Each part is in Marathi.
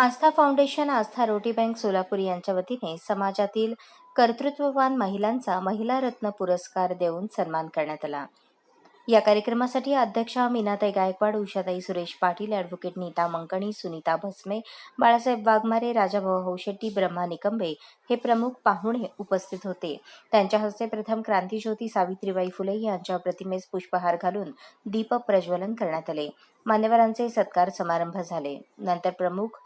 आस्था फाउंडेशन आस्था रोटी बँक सोलापूर यांच्या वतीने समाजातील कर्तृत्ववान महिलांचा महिला रत्न पुरस्कार देऊन सन्मान करण्यात आला. या कार्यक्रमासाठी अध्यक्षा मीनाताई गायकवाड उषाताई सुरेश पाटील ॲडव्होकेट नीता मंकणी सुनीता भस्मे बाळासाहेब वाघमारे राजाभाऊ हौशेट्टी ब्रह्मा निकंबे हे प्रमुख पाहुणे उपस्थित होते. त्यांच्या हस्ते प्रथम क्रांतीज्योती सावित्रीबाई फुले यांच्या प्रतिमेस पुष्पहार घालून दीप प्रज्वलन करण्यात आले. मान्यवरांचे सत्कार समारंभ झाले. नंतर प्रमुख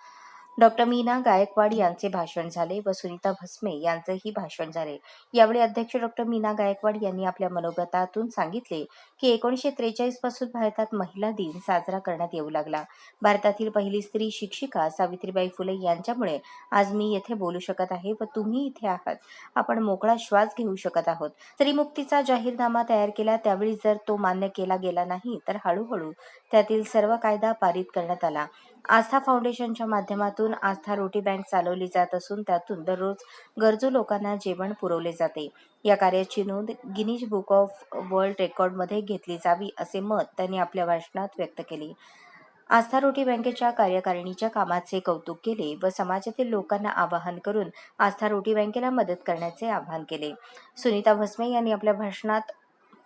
डॉक्टर मीना गायकवाड यांचे भाषण झाले व सुनीता भस्मे यांचेही भाषण झाले. यावेळी अध्यक्ष डॉक्टर मीना गायकवाड यांनी आपल्या मनोगतातून सांगितले की एकोणीसशे त्रेचाळीसपासून भारतात महिला दिन साजरा करण्यात येऊ लागला. भारतातील पहिली स्त्री शिक्षिका सावित्रीबाई फुले यांच्यामुळे आज मी येथे बोलू शकत आहे व तुम्ही इथे आहात. आपण मोकळा श्वास घेऊ शकत आहोत. स्त्रीमुक्तीचा जाहीरनामा तयार केला त्यावेळी जर तो मान्य केला गेला नाही तर हळूहळू त्यातील सर्व कायदा पारित करण्यात आला. आस्था फाउंडेशनच्या माध्यमातून आस्था रोटी बँक चालवली जात असून त्यातून दररोज गरजू लोकांना जेवण पुरवले जाते. या कार्याची नोंद गिनीज बुक ऑफ वर्ल्ड रेकॉर्डमध्ये घेतली जावी असे मत त्यांनी आपल्या भाषणात व्यक्त केले. आस्था रोटी बँकेच्या कार्यकारिणीच्या कामाचे कौतुक केले व समाजातील लोकांना आवाहन करून आस्था रोटी बँकेला मदत करण्याचे आवाहन केले. सुनीता भस्मे यांनी आपल्या भाषणात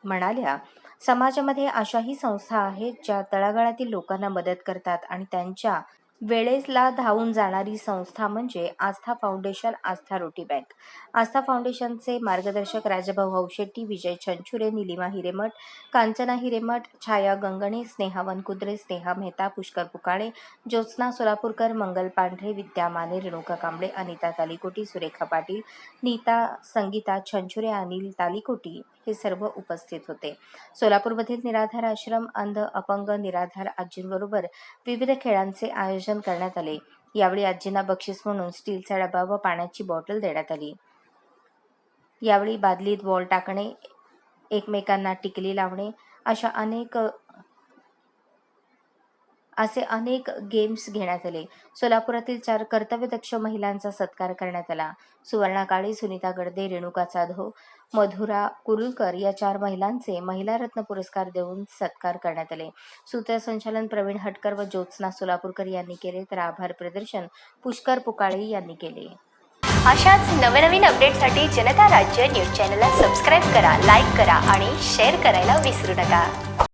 म्हणाल्या समाजामध्ये अशाही संस्था आहेत ज्या तळागाळातील लोकांना मदत करतात आणि त्यांच्या वेळेसला धावून जाणारी संस्था म्हणजे आस्था फाउंडेशन आस्था रोटी बँक. आस्था फाउंडेशनचे मार्गदर्शक राजभाऊ हौशेट्टी विजय छंचुरे निलिमा हिरेमठ कांचना हिरेमठ छाया गंगणे स्नेहा वनकुद्रे स्नेहा मेहता पुष्कर पुकाळे ज्योत्स्ना सोलापूरकर मंगल पांढरे विद्या माने रेणुका कांबळे अनिता तालिकोटी सुरेखा पाटील नीता संगीता छंछुरे अनिल तालिकोटी हे सर्व उपस्थित होते. सोलापूरमधील निराधार आश्रम अंध अपंग निराधार आजींबरोबर विविध खेळांचे आयोजन करण्यात आले. यावेळी आजींना बक्षीस म्हणून स्टीलचा डबा व पाण्याची बॉटल देण्यात आली. यावेळी बादलीत बॉल टाकणे एकमेकांना टिकली लावणे अशा अनेक असे अनेक गेम्स घेण्यात आले. सोलापुरातील चार कर्तव्यदक्ष महिलांचा सत्कार करण्यात आला. सुवर्णा काळे सुनीता गडदे रेणुका जाधव मधुरा कुरुलकर या चार महिलांचे महिला रत्न पुरस्कार देऊन सत्कार करण्यात आले. सूत्रसंचालन प्रवीण हटकर व ज्योत्स्ना सोलापूरकर यांनी केले तर आभार प्रदर्शन पुष्कर पुकाळे यांनी केले. अशाच नवनवीन अपडेटसाठी जनता राज्य न्यूज चॅनलला सबस्क्राईब करा लाईक करा आणि शेअर करायला विसरू नका.